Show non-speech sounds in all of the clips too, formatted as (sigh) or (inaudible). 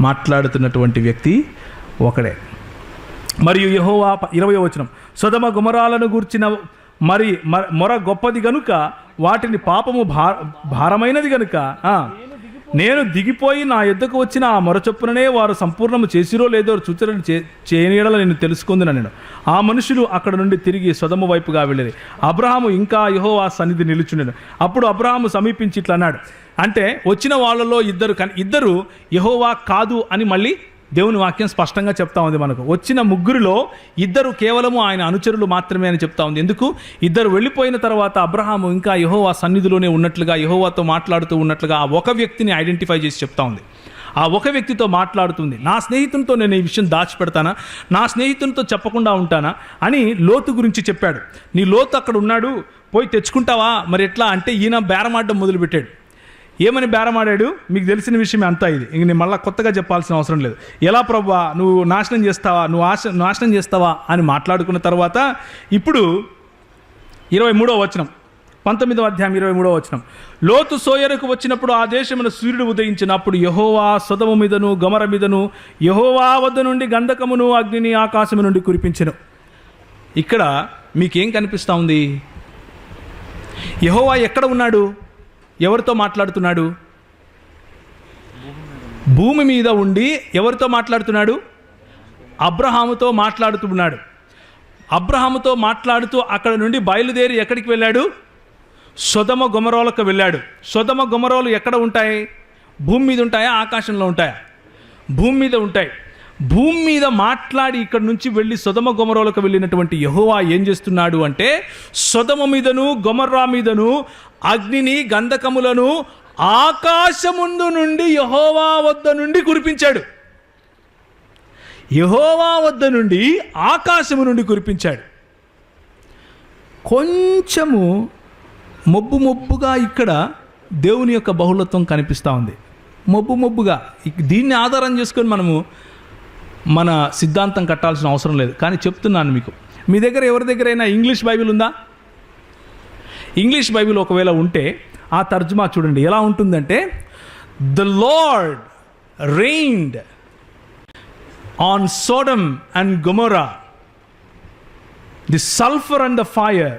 మాట్లాడుతున్నటువంటి వ్యక్తి ఒకడే. మరియు యహోవా ఇరవై వచనం. సుధమ గుమరాలను గూర్చిన మరి మొర గొప్పది గనుక వాటిని పాపము భా భారమైనది గనుక నేను దిగిపోయి నా యుద్ధకు వచ్చిన ఆ మొరచొప్పుననే వారు సంపూర్ణము చేసిరో లేదో చూచరని చే నేను తెలుసుకుందిన నేను ఆ మనుషులు అక్కడ నుండి తిరిగి సొదము వైపుగా వెళ్ళేది అబ్రహాము ఇంకా యహోవా సన్నిధి నిలుచుండెను. అప్పుడు అబ్రహాము సమీపించి ఇట్లా అన్నాడు. అంటే వచ్చిన వాళ్ళలో ఇద్దరు కన్ ఇద్దరు యహోవా కాదు అని మళ్ళీ దేవుని వాక్యం స్పష్టంగా చెప్తా ఉంది మనకు. వచ్చిన ముగ్గురిలో ఇద్దరు కేవలము ఆయన అనుచరులు మాత్రమే అని చెప్తా ఉంది. ఎందుకు? ఇద్దరు వెళ్ళిపోయిన తర్వాత అబ్రహాము ఇంకా యహోవా సన్నిధిలోనే ఉన్నట్లుగా యహోవాతో మాట్లాడుతూ ఉన్నట్లుగా ఆ ఒక వ్యక్తిని ఐడెంటిఫై చేసి చెప్తా ఉంది. ఆ ఒక వ్యక్తితో మాట్లాడుతుంది. నా స్నేహితునితో నేను ఈ విషయం దాచిపెడతానా? నా స్నేహితునితో చెప్పకుండా ఉంటానా? అని లోతు గురించి చెప్పాడు. నీ లోతు అక్కడ ఉన్నాడు పోయి తెచ్చుకుంటావా? మరి ఎట్లా? అంటే ఈయన బేరమాడడం మొదలుపెట్టాడు. ఏమని బేరమాడాడు? మీకు తెలిసిన విషయం అంతా ఇది. ఇంక నేను మళ్ళీ కొత్తగా చెప్పాల్సిన అవసరం లేదు. ఎలా ప్రభా నువ్వు నాశనం చేస్తావా? నువ్వు ఆశ నాశనం చేస్తావా? అని మాట్లాడుకున్న తర్వాత ఇప్పుడు ఇరవై మూడో వచనం. పంతొమ్మిదవ అధ్యాయం ఇరవై మూడో వచనం. లోతు సోయరుకు వచ్చినప్పుడు ఆ దేశమున సూర్యుడు ఉదయించినప్పుడు యహోవా సొదము మీదను గమర మీదను యహోవా వద్ద నుండి గంధకమును అగ్నిని ఆకాశము నుండి కురిపించను. ఇక్కడ మీకేం కనిపిస్తూ ఉంది? యహోవా ఎక్కడ ఉన్నాడు? ఎవరితో మాట్లాడుతున్నాడు? భూమి మీద ఉండి ఎవరితో మాట్లాడుతున్నాడు? అబ్రహాముతో మాట్లాడుతున్నాడు. అబ్రహాముతో మాట్లాడుతూ అక్కడ నుండి బయలుదేరి ఎక్కడికి వెళ్ళాడు? సొదమ గుమరోలకు వెళ్ళాడు. సొదమ గుమరోలు ఎక్కడ ఉంటాయి? భూమి మీద ఉంటాయా? ఆకాశంలో ఉంటాయా? భూమి మీద ఉంటాయి. భూమి మీద మాట్లాడి ఇక్కడ నుంచి వెళ్ళి సొదమ గొమరోలకు వెళ్ళినటువంటి యహోవా ఏం చేస్తున్నాడు అంటే సొదమ మీదను గొమర్రా మీదను అగ్నిని గంధకములను ఆకాశముందు నుండి యహోవా వద్ద నుండి కురిపించాడు. యహోవా వద్ద నుండి ఆకాశము నుండి కురిపించాడు. కొంచెము మొబ్బు మొబ్బుగా ఇక్కడ దేవుని యొక్క బహుళత్వం కనిపిస్తూ ఉంది. మొబ్బు మొబ్బుగా దీన్ని ఆధారం చేసుకొని మనము మన సిద్ధాంతం కట్టాల్సిన అవసరం లేదు. కానీ చెప్తున్నాను మీకు. మీ దగ్గర ఎవరి దగ్గరైనా ఇంగ్లీష్ బైబిల్ ఉందా? ఇంగ్లీష్ బైబిల్ ఒకవేళ ఉంటే ఆ తర్జుమా చూడండి. ఎలా ఉంటుందంటే the Lord rained on Sodom and Gomorrah the sulphur and the fire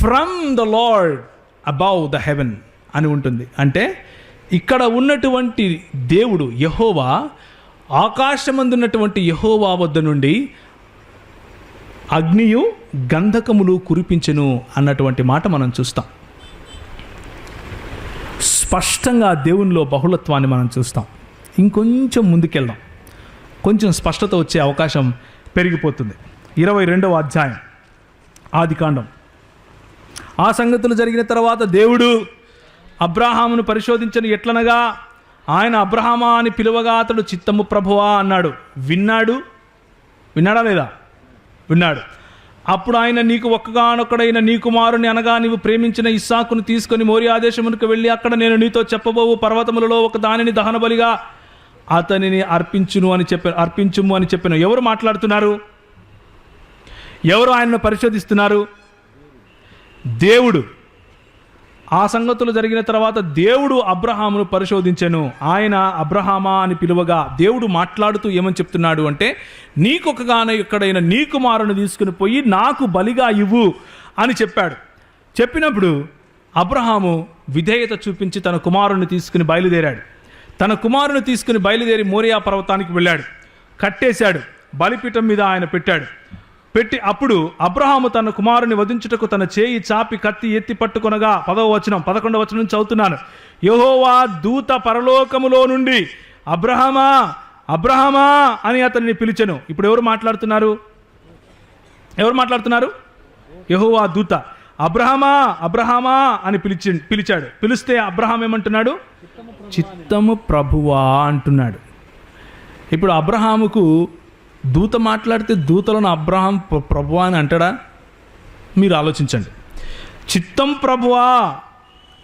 from the Lord above the heaven అని ఉంటుంది. అంటే ఇక్కడ ఉన్నటువంటి దేవుడు యహోవా ఆకాశమందున్నటువంటి యహోవా వద్ద నుండి అగ్నియు గంధకములు కురిపించెను అన్నటువంటి మాట మనం చూస్తాం. స్పష్టంగా దేవునిలో బహుళత్వాన్ని మనం చూస్తాం. ఇంకొంచెం ముందుకెళ్దాం. కొంచెం స్పష్టత వచ్చే అవకాశం పెరిగిపోతుంది. ఇరవై రెండవ అధ్యాయం ఆది కాండం. ఆ సంగతులు జరిగిన తర్వాత దేవుడు అబ్రాహామును పరిశోధించను ఎట్లనగా ఆయన అబ్రహామా అని పిలువగా అతడు చిత్తము ప్రభువా అన్నాడు. విన్నాడు? విన్నాడా లేదా? ఉన్నాడు అప్పుడు ఆయన నీకు ఒక్కగానొక్కడైన నీ కుమారుని అనగా నీవు ప్రేమించిన ఇస్సాకును తీసుకొని మోరియా వెళ్ళి అక్కడ నేను నీతో చెప్పబోవు పర్వతములలో ఒక దానిని దహనబలిగా అతనిని అర్పించును అని చెప్పాను అర్పించుము అని చెప్పాను ఎవరు మాట్లాడుతున్నారు? ఎవరు ఆయనను పరిశోధిస్తున్నారు? దేవుడు. ఆ సంగతులు జరిగిన తర్వాత దేవుడు అబ్రహామును పరిశోధించెను. ఆయన అబ్రహామా అని పిలువగా దేవుడు మాట్లాడుతూ ఏమని చెప్తున్నాడు అంటే నీకొకగాన ఎక్కడైన నీ కుమారుని తీసుకుని పోయి నాకు బలిగా ఇవ్వు అని చెప్పాడు. చెప్పినప్పుడు అబ్రహాము విధేయత చూపించి తన కుమారుని తీసుకుని బయలుదేరాడు. తన కుమారుని తీసుకుని బయలుదేరి మోరియా పర్వతానికి వెళ్ళాడు. కట్టేశాడు. బలిపీఠం మీద ఆయన పెట్టాడు. పెట్టి అప్పుడు అబ్రహాము తన కుమారుని వధించుటకు తన చేయి చాపి కత్తి ఎత్తి పట్టుకొనగా పదవ వచనం పదకొండవ వచనం నుంచి చదువుతున్నాను. యహోవా దూత పరలోకములో నుండి అబ్రహమా అబ్రహమా అని అతన్ని పిలిచెను. ఇప్పుడు ఎవరు మాట్లాడుతున్నారు? ఎవరు మాట్లాడుతున్నారు? యహోవా దూత. అబ్రహమా అబ్రహమా అని పిలిచి పిలిచాడు. పిలిస్తే అబ్రహాం ఏమంటున్నాడు? చిత్తము ప్రభువా అంటున్నాడు. ఇప్పుడు అబ్రహాముకు దూత మాట్లాడితే దూతలను అబ్రహాం ప్రభువా అని అంటాడా? మీరు ఆలోచించండి. చిత్తం ప్రభువా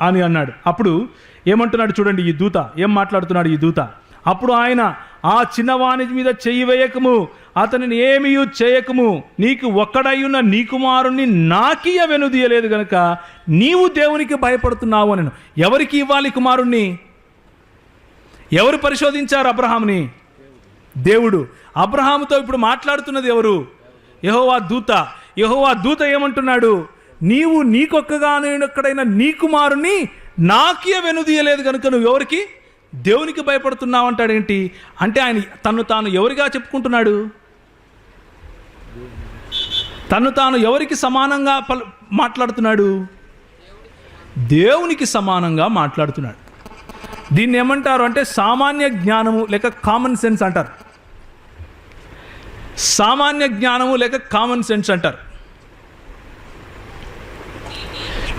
అని అన్నాడు. అప్పుడు ఏమంటున్నాడు చూడండి ఈ దూత ఏం మాట్లాడుతున్నాడు ఈ దూత? అప్పుడు ఆయన ఆ చిన్నవాణి మీద చెయ్యి వేయకము అతనిని ఏమీ చేయకము నీకు ఒక్కడయ్యున్న నీ కుమారుణ్ణి నాకియ వెనుదీయలేదు గనుక నీవు దేవునికి భయపడుతున్నావు అని ఎవరికి ఇవ్వాలి కుమారుణ్ణి? ఎవరు పరిశోధించారు అబ్రహాంని దేవుడు. అబ్రహాముతో ఇప్పుడు మాట్లాడుతున్నది ఎవరు? యహోవా దూత. యహోవా దూత ఏమంటున్నాడు? నీవు నీకొక్కగానే ఎక్కడైనా నీ కుమారుని నాకే వెనుదీయలేదు కనుక నువ్వు ఎవరికి? దేవునికి భయపడుతున్నావు అంటాడేంటి అంటే ఆయన తను తాను ఎవరిగా చెప్పుకుంటున్నాడు? తను తాను ఎవరికి సమానంగా పలు మాట్లాడుతున్నాడు? దేవునికి సమానంగా మాట్లాడుతున్నాడు. దీన్ని ఏమంటారు? అంటే సామాన్య జ్ఞానము లేక కామన్ సెన్స్ అంటారు. సామాన్య జ్ఞానము లేక కామన్ సెన్స్ అంటారు.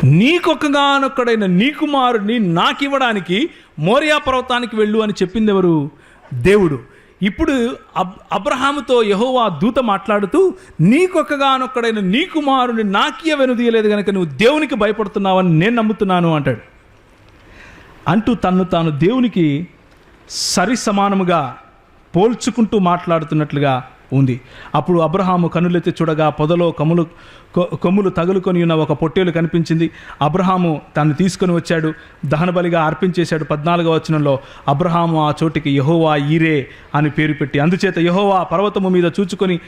నీకొకగానొక్కడైన నీ కుమారుడిని నాకివ్వడానికి మోరియా పర్వతానికి వెళ్ళు అని చెప్పింది ఎవరు దేవుడు. ఇప్పుడు అబ్ అబ్రహాముతో యహోవా దూత మాట్లాడుతూ నీకొక్కగానొక్కడైన నీ కుమారుని నాకియ వెనుదీయలేదు కనుక నువ్వు దేవునికి భయపడుతున్నావని నేను నమ్ముతున్నాను అంటాడు. అంటూ తన్ను తాను దేవునికి సరి సమానముగా పోల్చుకుంటూ మాట్లాడుతున్నట్లుగా ఉంది. అప్పుడు అబ్రహాము కనులెత్తి చూడగా పొదలో కములు కొ- కొమ్ములు తగులుకొని ఉన్న ఒక పొట్టేలు కనిపించింది. అబ్రహాము తను తీసుకొని వచ్చాడు. దహనబలిగా అర్పించేశాడు. పద్నాలుగవ వచనంలో అబ్రహాము ఆ చోటికి యహోవా ఈరే అని పేరు పెట్టి అందుచేత యహోవా పర్వతము మీద చూచుకొని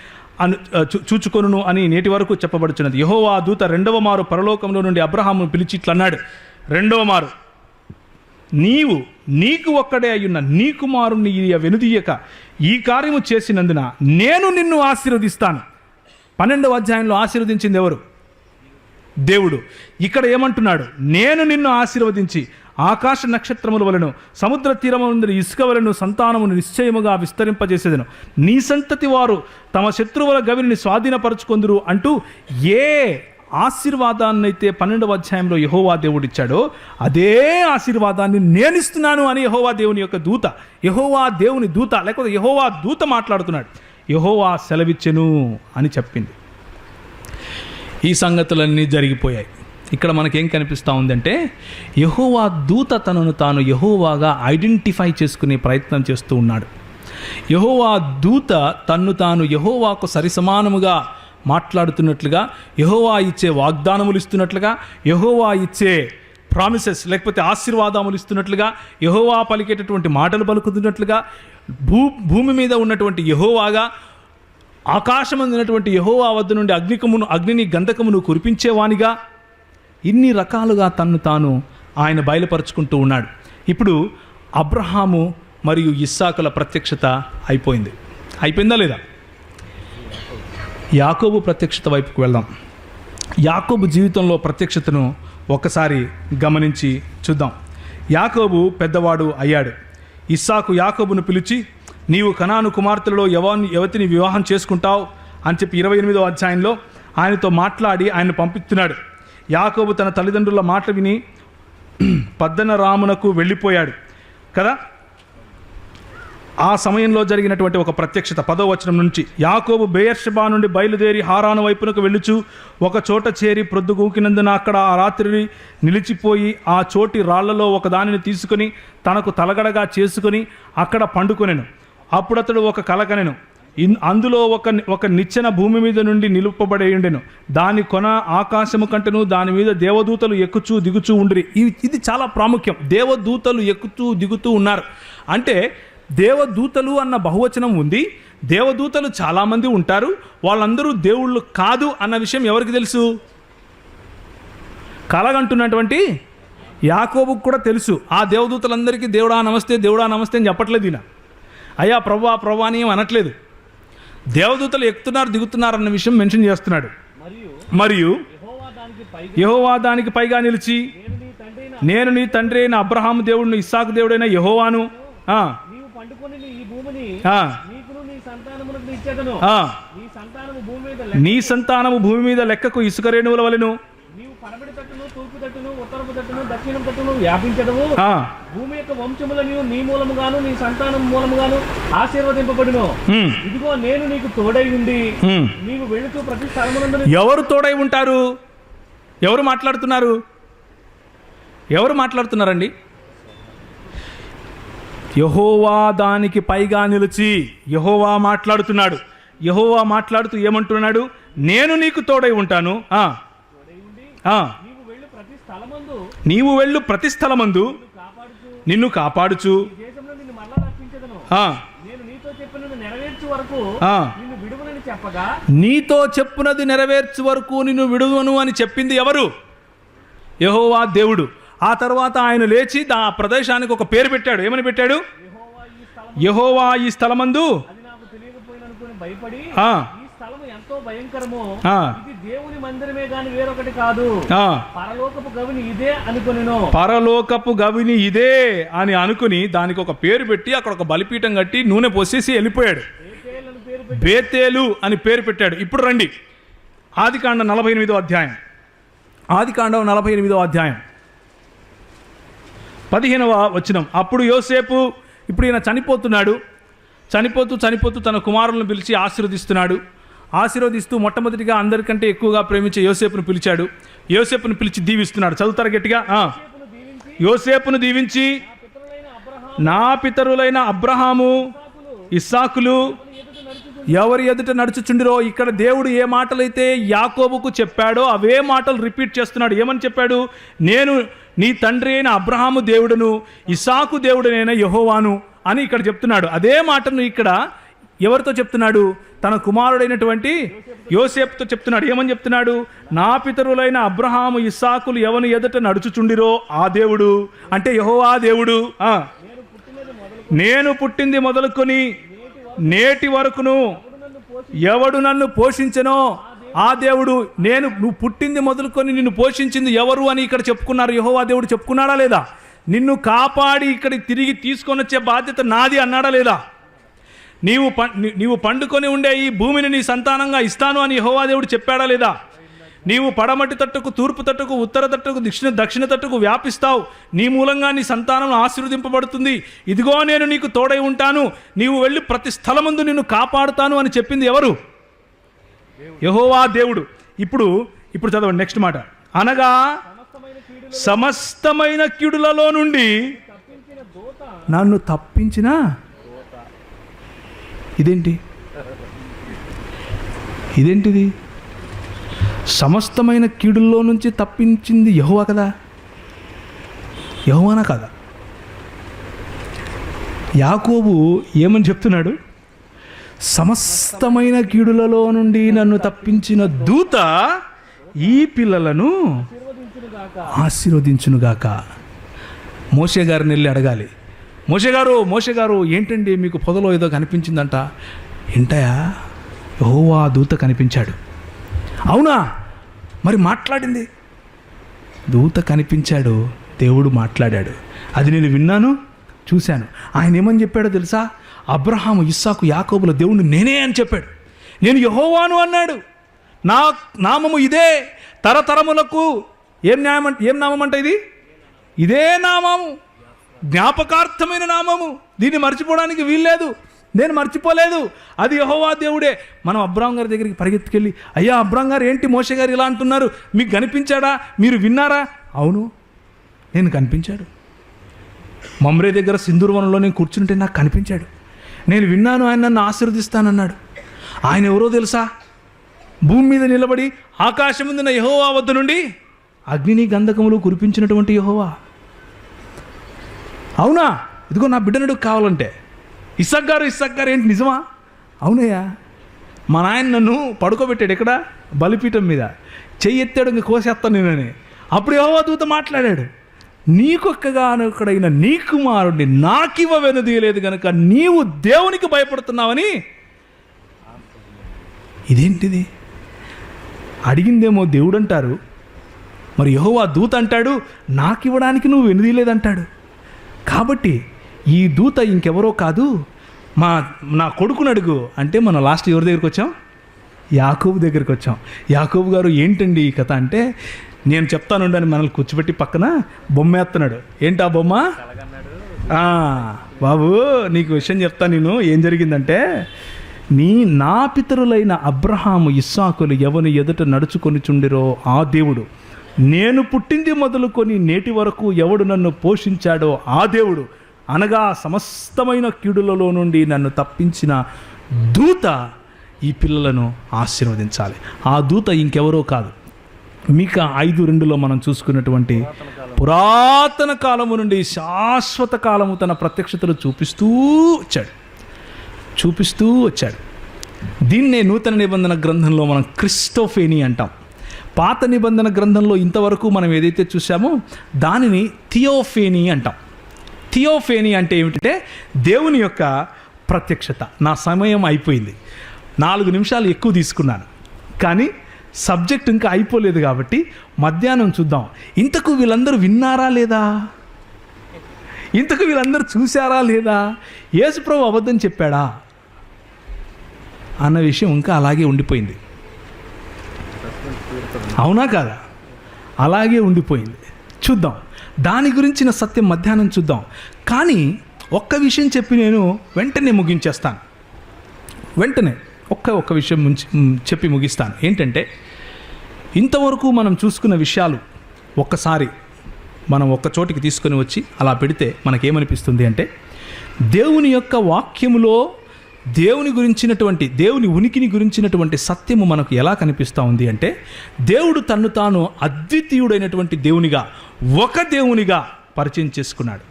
అను చూచుకొను చూచుకొనును అని నేటి వరకు చెప్పబడుచున్నది. యహోవా దూత రెండవ మారు పరలోకంలో నుండి అబ్రహాము పిలిచి ఇట్లన్నాడు. రెండవ మారు నీవు నీకు ఒక్కడే అయ్యున్న నీ కుమారుణ్ణి వెనుదీయక. ఈ కార్యము చేసినందున నేను నిన్ను ఆశీర్వదిస్తాను. పన్నెండవ అధ్యాయంలో ఆశీర్వదించింది ఎవరు? దేవుడు. ఇక్కడ ఏమంటున్నాడు? నేను నిన్ను ఆశీర్వదించి ఆకాశ నక్షత్రముల వలను సముద్ర తీరముందు ఇసుక వలను సంతానమును నిశ్చయముగా విస్తరింపజేసేదను. నీ సంతతి వారు తమ శత్రువుల గవిని స్వాధీనపరచుకొందురు అంటూ ఏ ఆశీర్వాదాన్నైతే పన్నెండవ అధ్యాయంలో యహోవా దేవుడు ఇచ్చాడో అదే ఆశీర్వాదాన్ని నేను ఇస్తున్నాను అని యహోవా దేవుని యొక్క దూత యహోవా దేవుని దూత లేకపోతే యహోవా దూత మాట్లాడుతున్నాడు. యహోవా సెలవిచ్చెను అని చెప్పింది. ఈ సంగతులన్నీ జరిగిపోయాయి. ఇక్కడ మనకేం కనిపిస్తూ ఉందంటే యహోవా దూత తనను తాను యహోవాగా ఐడెంటిఫై చేసుకునే ప్రయత్నం చేస్తూ ఉన్నాడు. యహోవా దూత తన్ను తాను యహోవాకు సరిసమానముగా మాట్లాడుతున్నట్లుగా యహోవా ఇచ్చే వాగ్దానములు ఇస్తున్నట్లుగా యహోవా ఇచ్చే ప్రామిసెస్ లేకపోతే ఆశీర్వాదములు ఇస్తున్నట్లుగా యహోవా పలికేటటువంటి మాటలు పలుకుతున్నట్లుగా భూ భూమి మీద ఉన్నటువంటి యహోవాగా ఆకాశమందినటువంటి యహోవా వద్ద నుండి అగ్నికమును అగ్నిని గంధకమును కురిపించేవానిగా ఇన్ని రకాలుగా తన్ను తాను ఆయన బయలుపరుచుకుంటూ ఉన్నాడు. ఇప్పుడు అబ్రహాము మరియు ఇస్సాకుల ప్రత్యక్షత అయిపోయింది. అయిపోయిందా లేదా? యాకోబు ప్రత్యక్షత వైపుకు వెళ్దాం. యాకోబు జీవితంలో ప్రత్యక్షతను ఒక్కసారి గమనించి చూద్దాం. యాకోబు పెద్దవాడు అయ్యాడు. ఇస్సాకు యాకోబును పిలిచి నీవు కనాను కుమార్తెలలో ఎవరిని యువతిని వివాహం చేసుకుంటావు అని చెప్పి ఇరవై ఎనిమిదో అధ్యాయంలో ఆయనతో మాట్లాడి ఆయన పంపిస్తున్నాడు. యాకోబు తన తల్లిదండ్రుల మాట విని (clears throat) పద్దన రామునకు వెళ్ళిపోయాడు. కదా? ఆ సమయంలో జరిగినటువంటి ఒక ప్రత్యక్షత పదో వచనం నుంచి యాకోబు బేయర్షబా నుండి బయలుదేరి హారాను వైపునకు వెళ్ళుచు ఒక చోట చేరి ప్రొద్దుగూకినందున అక్కడ ఆ రాత్రి నిలిచిపోయి ఆ చోటి రాళ్ళలో ఒక దానిని తీసుకుని తనకు తలగడగా చేసుకొని అక్కడ పండుకొనెను. అప్పుడు అతడు ఒక కలకనెను ఇన్ అందులో ఒక ఒక నిచ్చెన భూమి మీద నుండి నిలుపబడి ఉండెను. దాని కొన ఆకాశము కంటెను దాని మీద దేవదూతలు ఎక్కుచూ దిగుచూ ఉండిరి. ఇది ఇది చాలా ప్రాముఖ్యం. దేవదూతలు ఎక్కుతూ దిగుతూ ఉన్నారు. అంటే దేవదూతలు అన్న బహువచనం ఉంది. దేవదూతలు చాలామంది ఉంటారు. వాళ్ళందరూ దేవుళ్ళు కాదు అన్న విషయం ఎవరికి తెలుసు? కలగంటున్నటువంటి యాకోబుకు కూడా తెలుసు. ఆ దేవదూతలందరికీ దేవుడా నమస్తే దేవుడా నమస్తే అని చెప్పట్లేదు ఈయన. అయ్యా ప్రభా ప్రభు అని అనట్లేదు. దేవదూతలు ఎక్కుతున్నారు దిగుతున్నారు అన్న విషయం మెన్షన్ చేస్తున్నాడు. మరియు పైగా యహోవా దానికి పైగా నిలిచి నేను నీ తండ్రి అయిన అబ్రహాము దేవుడిని ఇస్సాకు దేవుడైన యహోవాను నీ సంతానము భూమి మీద లెక్కకు ఇసుక రేణువుల వలెను. తట్టును తూర్పు తట్టును ఉత్తరపు తట్టును దక్షిణం తట్టును వ్యాపించదవు. ఆ, భూమి యొక్క వంశముల నీవు నీ మూలముగాను నీ సంతానం మూలముగాను ఆశీర్వదింపబడును. ఇదిగో నేను నీకు తోడై ఉండి ఉమ్. నీవు వెళుతూ ప్రతి స్థలమునందు ఎవరు తోడై ఉంటారు? ఎవరు మాట్లాడుతున్నారు? ఎవరు మాట్లాడుతున్నారండి? యహోవా దానికి పైగా నిలిచి యహోవా మాట్లాడుతున్నాడు. యహోవా మాట్లాడుతూ ఏమంటున్నాడు? నేను నీకు తోడై ఉంటాను. నీవు వెళ్ళు ప్రతి స్థలమందు. నిన్ను కాపాడుచు. నీతో చెప్పునది నెరవేర్చు వరకు నిన్ను విడువను అని చెప్పింది ఎవరు? యహోవా దేవుడు. ఆ తర్వాత ఆయన లేచి ఆ ప్రదేశానికి ఒక పేరు పెట్టాడు. ఏమని పెట్టాడు? యెహోవా ఈ స్థలమందు. అది నాకు తెలియకపోయిననుకుని భయపడి ఆ, ఈ స్థలం ఎంతో భయంకరము. ఆ, ఇది దేవుని మందిరమే గాని వేరొకటి కాదు. పరలోకపు గవిని ఇదే అనుకొనిను. పరలోకపు గవిని ఇదే అని అనుకుని దానికి ఒక పేరు పెట్టి అక్కడ ఒక బలిపీఠం కట్టి నూనె పోసేసి వెళ్ళిపోయాడు. బేతేలు అని పేరు పెట్టాడు. ఇప్పుడు రండి. ఆదికాండం నలభై ఎనిమిదో అధ్యాయం. ఆదికాండం నలభై ఎనిమిదో అధ్యాయం. పదిహేనవ వచనం. అప్పుడు యోసేపు ఇప్పుడు ఈయన చనిపోతున్నాడు. చనిపోతూ చనిపోతూ తన కుమారులను పిలిచి ఆశీర్వదిస్తున్నాడు. ఆశీర్వదిస్తూ మొట్టమొదటిగా అందరికంటే ఎక్కువగా ప్రేమించే యోసేపును పిలిచాడు. యోసేపును పిలిచి దీవిస్తున్నాడు. చదువుతారు గట్టిగా? యోసేపును దీవించి నా పితరులైన అబ్రహాము ఇస్సాకులు ఎవరి ఎదుట నడుచుచుండిరో ఇక్కడ దేవుడు ఏ మాటలైతే యాకోబుకు చెప్పాడో అవే మాటలు రిపీట్ చేస్తున్నాడు. ఏమని చెప్పాడు? నేను నీ తండ్రి అయిన అబ్రహాము దేవుడును ఇసాకు దేవుడనైన యహోవాను అని ఇక్కడ చెప్తున్నాడు. అదే మాటను ఇక్కడ ఎవరితో చెప్తున్నాడు? తన కుమారుడైనటువంటి యోసేపుతో చెప్తున్నాడు. ఏమని చెప్తున్నాడు? నా పితరులైన అబ్రహాము ఇస్సాకులు ఎవని ఎదుట నడుచుచుండిరో ఆ దేవుడు. అంటే యహోవా దేవుడు. నేను పుట్టింది మొదలుకొని నేటి వరకును ఎవడు నన్ను పోషించనో ఆ దేవుడు నేను నువ్వు పుట్టింది మొదలుకొని నిన్ను పోషించింది ఎవరు అని ఇక్కడ చెప్పుకున్నారు? యహోవా దేవుడు చెప్పుకున్నాడా లేదా? నిన్ను కాపాడి ఇక్కడికి తిరిగి తీసుకొని వచ్చే బాధ్యత నాది అన్నాడా లేదా? నీవు ప నీవు పండుకొని ఉండే ఈ భూమిని నీ సంతానంగా ఇస్తాను అని యహోవా దేవుడు చెప్పాడా లేదా? నీవు పడమటి తట్టుకు తూర్పు తట్టుకు ఉత్తర తట్టుకు దక్షిణ దక్షిణ తట్టుకు వ్యాపిస్తావు. నీ మూలంగా నీ సంతానం ఆశీర్వదింపబడుతుంది. ఇదిగో నేను నీకు తోడై ఉంటాను. నీవు వెళ్ళి ప్రతి స్థలమందు నిన్ను కాపాడుతాను అని చెప్పింది ఎవరు? యహోవా దేవుడు. ఇప్పుడు ఇప్పుడు చదవండి నెక్స్ట్ మాట. అనగా సమస్తమైన కీడులలో నుండి నన్ను తప్పించిన ఇదేంటి? ఇదేంటిది? సమస్తమైన కీడుల్లో నుంచి తప్పించింది యహువా కదా? యహువానా కదా? యాకోబు ఏమని చెప్తున్నాడు? సమస్తమైన కీడులలో నుండి నన్ను తప్పించిన దూత ఈ పిల్లలను ఆశీర్వదించును గాక ఆశీర్వదించునుగాక. మోసే గారిని వెళ్ళి అడగాలి. మోసే గారు మోసే గారు ఏంటండి మీకు పొదలో ఏదో కనిపించిందంట? ఏంటయా యహోవా దూత కనిపించాడు. అవునా? మరి మాట్లాడింది. దూత కనిపించాడు దేవుడు మాట్లాడాడు. అది నేను విన్నాను చూశాను. ఆయన ఏమని చెప్పాడో తెలుసా? అబ్రహాము ఇస్సాకు యాకోబుల దేవుడు నేనే అని చెప్పాడు. నేను యహోవాను అన్నాడు. నా నామము ఇదే. తరతరములకు ఏం న్యాయం ఏం నామం అంటే ఇది? ఇదే నామము. జ్ఞాపకార్థమైన నామము. దీన్ని మర్చిపోవడానికి వీల్లేదు. నేను మర్చిపోలేదు. అది యహోవా దేవుడే. మనం అబ్రాహం గారి దగ్గరికి పరిగెత్తుకెళ్ళి అయ్యా అబ్రాహం గారు ఏంటి మోషే గారు ఇలా అంటున్నారు? మీకు కనిపించాడా? మీరు విన్నారా? అవును నేను కనిపించాడు. మమ్రే దగ్గర సింధూర్వనంలో నేను కూర్చుంటే నాకు కనిపించాడు. నేను విన్నాను ఆయన నన్ను ఆశీర్వదిస్తానన్నాడు. ఆయన ఎవరో తెలుసా? భూమి మీద నిలబడి ఆకాశం ముందున యహోవా వద్ద నుండి అగ్నిని గంధకములు కురిపించినటువంటి యహోవా. అవునా? ఇదిగో నా బిడ్డనుడు కావాలంటే. ఇసక్ గారు ఇసక్ గారు ఏంటి? నిజమా? అవునయ్యా. మా నాయన నన్ను పడుకోబెట్టాడు ఎక్కడ? బలిపీఠం మీద. చెయ్యి ఎత్తాడు ఇంక కోసేస్తాను నేనని. అప్పుడు యెహోవా దూత మాట్లాడాడు నీకొక్కగానొక్కడైన నీ కుమారుడిని నాకివ్వ వెనుదీయలేదు గనుక నీవు దేవునికి భయపడుతున్నావని. ఇదేంటిది? అడిగిందేమో దేవుడు అంటారు మరి యెహోవా దూత అంటాడు నాకివ్వడానికి నువ్వు వెనుదీయలేదంటాడు. కాబట్టి ఈ దూత ఇంకెవరో కాదు మా నా కొడుకుని అడుగు. అంటే మనం లాస్ట్ ఎవరి దగ్గరికి వచ్చాం? యాకోబు దగ్గరికి వచ్చాం. యాకోబు గారు ఏంటండి ఈ కథ అంటే నేను చెప్తానుండి అని మనల్ని కూర్చోబెట్టి పక్కన బొమ్మ వేస్తున్నాడు ఏంటి ఆ బొమ్మ బాబు నీకు విషయం చెప్తా నేను. ఏం జరిగిందంటే నీ నా పితరులైన అబ్రహాము ఇస్సాకులు ఎవని ఎదుట నడుచుకొని చుండిరో ఆ దేవుడు. నేను పుట్టింది మొదలుకొని నేటి వరకు ఎవడు నన్ను పోషించాడో ఆ దేవుడు. అనగా సమస్తమైన కీడులలో నుండి నన్ను తప్పించిన దూత ఈ పిల్లలను ఆశీర్వదించాలి. ఆ దూత ఇంకెవరో కాదు. మీక ఐదు రెండులో మనం చూసుకున్నటువంటి పురాతన కాలము నుండి శాశ్వత కాలము తన ప్రత్యక్షతలు చూపిస్తూ వచ్చాడు. చూపిస్తూ వచ్చాడు. దీన్నే నూతన నిబంధన గ్రంథంలో మనం క్రిస్టోఫేని అంటాం. పాత నిబంధన గ్రంథంలో ఇంతవరకు మనం ఏదైతే చూసామో దానిని థియోఫేని అంటాం. థియోఫేని అంటే ఏమిటంటే దేవుని యొక్క ప్రత్యక్షత. నా సమయం అయిపోయింది. నాలుగు నిమిషాలు ఎక్కువ తీసుకున్నాను. కానీ సబ్జెక్ట్ ఇంకా అయిపోలేదు కాబట్టి మధ్యాహ్నం చూద్దాం. ఇంతకు వీళ్ళందరూ విన్నారా లేదా? ఇంతకు వీళ్ళందరూ చూశారా లేదా? యేసుప్రభు అబద్ధం చెప్పాడా? అన్న విషయం ఇంకా అలాగే ఉండిపోయింది. అవునా కాదా? అలాగే ఉండిపోయింది. చూద్దాం. దాని గురించిన సత్యం మధ్యాహ్నం చూద్దాం. కానీ ఒక్క విషయం చెప్పి నేను వెంటనే ముగించేస్తాను. వెంటనే ఒక్క ఒక్క విషయం ముంచి చెప్పి ముగిస్తాను. ఏంటంటే ఇంతవరకు మనం చూసుకున్న విషయాలు ఒక్కసారి మనం ఒక్క చోటికి తీసుకొని వచ్చి అలా పెడితే మనకేమనిపిస్తుంది అంటే దేవుని యొక్క వాక్యములో దేవుని గురించినటువంటి దేవుని ఉనికిని గురించినటువంటి సత్యము మనకు ఎలా కనిపిస్తూ ఉంది అంటే దేవుడు తన్ను తాను అద్వితీయుడైనటువంటి దేవునిగా ఒక దేవునిగా పరిచయం చేసుకున్నాడు.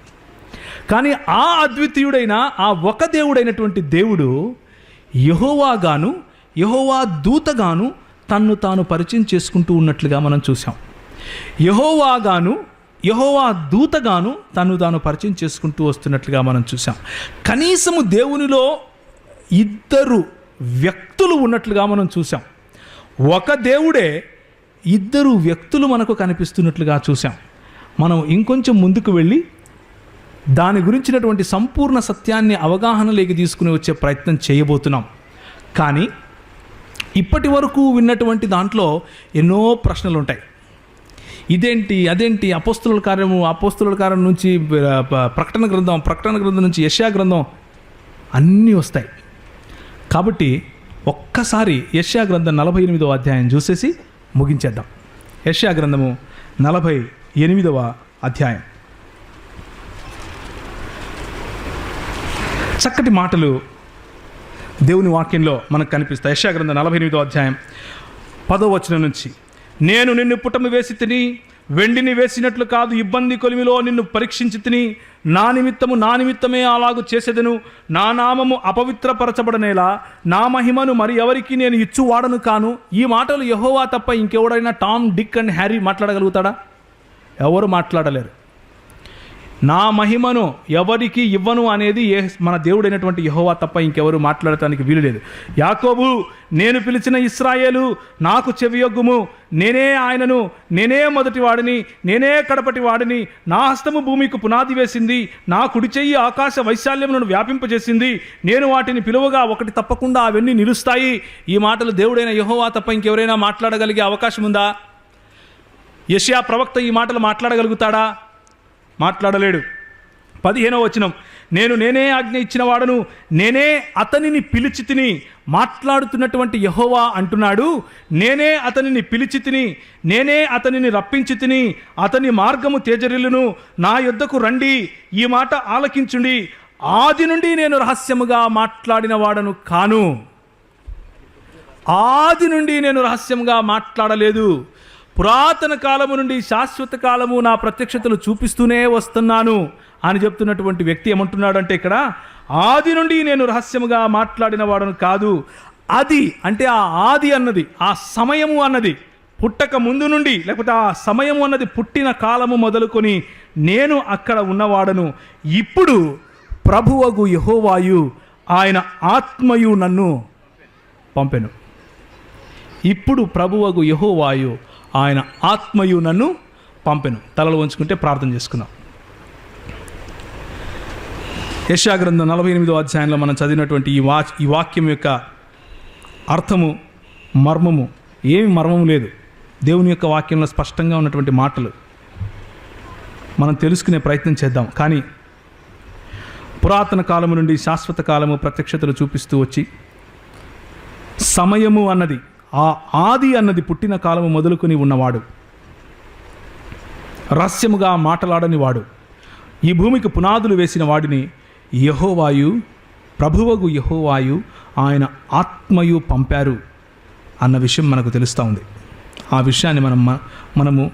కానీ ఆ అద్వితీయుడైన ఆ ఒక దేవుడైనటువంటి దేవుడు యహోవాగాను యహోవా దూతగాను తన్ను తాను పరిచయం చేసుకుంటూ ఉన్నట్లుగా మనం చూసాం యహోవాగాను యహోవా దూతగాను తను తాను పరిచయం చేసుకుంటూ వస్తున్నట్లుగా మనం చూసాం కనీసము దేవునిలో ఇద్దరు వ్యక్తులు ఉన్నట్లుగా మనం చూసాం ఒక దేవుడే ఇద్దరు వ్యక్తులు మనకు కనిపిస్తున్నట్లుగా చూసాం మనం ఇంకొంచెం ముందుకు వెళ్ళి దాని గురించినటువంటి సంపూర్ణ సత్యాన్ని అవగాహనలోకి తీసుకుని వచ్చే ప్రయత్నం చేయబోతున్నాం. కానీ ఇప్పటి వరకు విన్నటువంటి దాంట్లో ఎన్నో ప్రశ్నలు ఉంటాయి ఇదేంటి అదేంటి అపోస్తుల కార్యము అపోస్తుల కార్యం నుంచి ప్రకటన గ్రంథం ప్రకటన గ్రంథం నుంచి యశా గ్రంథం అన్నీ వస్తాయి. కాబట్టి ఒక్కసారి యష్యా గ్రంథం నలభై ఎనిమిదవ అధ్యాయం చూసేసి ముగించేద్దాం. యష్యా గ్రంథము నలభై ఎనిమిదవ అధ్యాయం. చక్కటి మాటలు దేవుని వాక్యంలో మనకు కనిపిస్తాయి. యశా గ్రంథం నలభై ఎనిమిదో అధ్యాయం పదో వచనం నుంచి. నేను నిన్ను పుటము వేసి తిని వెండిని వేసినట్లు కాదు ఇబ్బంది కొలిమిలో నిన్ను పరీక్షించి తిని నా నిమిత్తము నా నిమిత్తమే అలాగు చేసేదను. నా నామము అపవిత్రపరచబడనేలా నా మహిమను మరి ఎవరికి నేను ఇచ్చువాడను కాను. ఈ మాటలు యహోవా తప్ప ఇంకెవడైనా టామ్ డిక్ అండ్ హ్యారీ మాట్లాడగలుగుతాడా? ఎవరు మాట్లాడలేరు. నా మహిమను ఎవరికి ఇవ్వను అనేది ఏ మన దేవుడైనటువంటి యహోవా తప్ప ఇంకెవరు మాట్లాడటానికి వీలు లేదు. యాకోబు నేను పిలిచిన ఇస్రాయేలు నాకు చెవియొగ్గుము. నేనే ఆయనను నేనే మొదటి వాడిని నేనే కడపటి వాడిని. నా హస్తము భూమికి పునాది వేసింది. నా కుడి చెయ్యి ఆకాశ వైశాల్యములను వ్యాపింపజేసింది. నేను వాటిని పిలువగా ఒకటి తప్పకుండా అవన్నీ నిలుస్తాయి. ఈ మాటలు దేవుడైన యహోవా తప్ప ఇంకెవరైనా మాట్లాడగలిగే అవకాశం ఉందా యషియా ప్రవక్త ఈ మాటలు మాట్లాడగలుగుతాడా? మాట్లాడలేడు. పదిహేనో వచనం నేను నేనే ఆజ్ఞ ఇచ్చిన వాడను నేనే అతనిని పిలిచి తిని మాట్లాడుతున్నటువంటి యహోవా అంటున్నాడు. నేనే అతనిని పిలిచి తిని నేనే అతనిని రప్పించి తిని అతని మార్గము తేజరిల్లును. నా యొద్దకు రండి ఈ మాట ఆలకించుండి. ఆది నుండి నేను రహస్యముగా మాట్లాడిన వాడను కాను. ఆది నుండి నేను రహస్యంగా మాట్లాడలేదు. పురాతన కాలము నుండి శాశ్వత కాలము నా ప్రత్యక్షతలు చూపిస్తూనే వస్తున్నాను అని చెప్తున్నటువంటి వ్యక్తి ఏమంటున్నాడంటే ఇక్కడ ఆది నుండి నేను రహస్యముగా మాట్లాడిన వాడను కాదు అది అంటే ఆ ఆది అన్నది ఆ సమయము అన్నది పుట్టక ముందు నుండి లేకపోతే ఆ సమయము అన్నది పుట్టిన కాలము మొదలుకొని నేను అక్కడ ఉన్నవాడను. ఇప్పుడు ప్రభువగు యహోవాయు ఆయన ఆత్మయు నన్ను పంపెను. ఇప్పుడు ప్రభువగు యహోవాయు ఆయన ఆత్మయు నన్ను పంపెను. తలలు ఉంచుకుంటే ప్రార్థన చేసుకుందాం. యశాగ్రంథం నలభై ఎనిమిదో అధ్యాయంలో మనం చదివినటువంటి ఈ వా ఈ వాక్యం యొక్క అర్థము మర్మము ఏమి మర్మము లేదు. దేవుని యొక్క వాక్యంలో స్పష్టంగా ఉన్నటువంటి మాటలు. మనం తెలుసుకునే ప్రయత్నం చేద్దాం. కానీ పురాతన కాలము నుండి శాశ్వత కాలము ప్రత్యక్షతలు చూపిస్తూ వచ్చి సమయము అన్నది ఆ ఆది అన్నది పుట్టిన కాలము మొదలుకొని ఉన్నవాడు. రహస్యముగా మాటలాడని వాడు. ఈ భూమికి పునాదులు వేసిన వాడిని యహోవాయు ప్రభువగు యహోవాయు ఆయన ఆత్మయు పంపారు అన్న విషయం మనకు తెలుస్తూ ఉంది. ఆ విషయాన్ని మనం మనము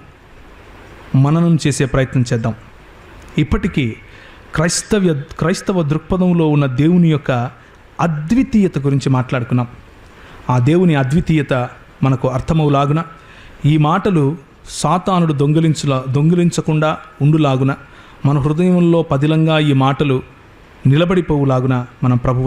మననం చేసే ప్రయత్నం చేద్దాం. ఇప్పటికీ క్రైస్తవ్య క్రైస్తవ దృక్పథంలో ఉన్న దేవుని యొక్క అద్వితీయత గురించి మాట్లాడుకున్నాం. ఆ దేవుని అద్వితీయత మనకు అర్థమవులాగున ఈ మాటలు సాతానుడు దొంగిలించులా దొంగిలించకుండా ఉండులాగున మన హృదయంలో పదిలంగా ఈ మాటలు నిలబడిపోవులాగున మనం ప్రభు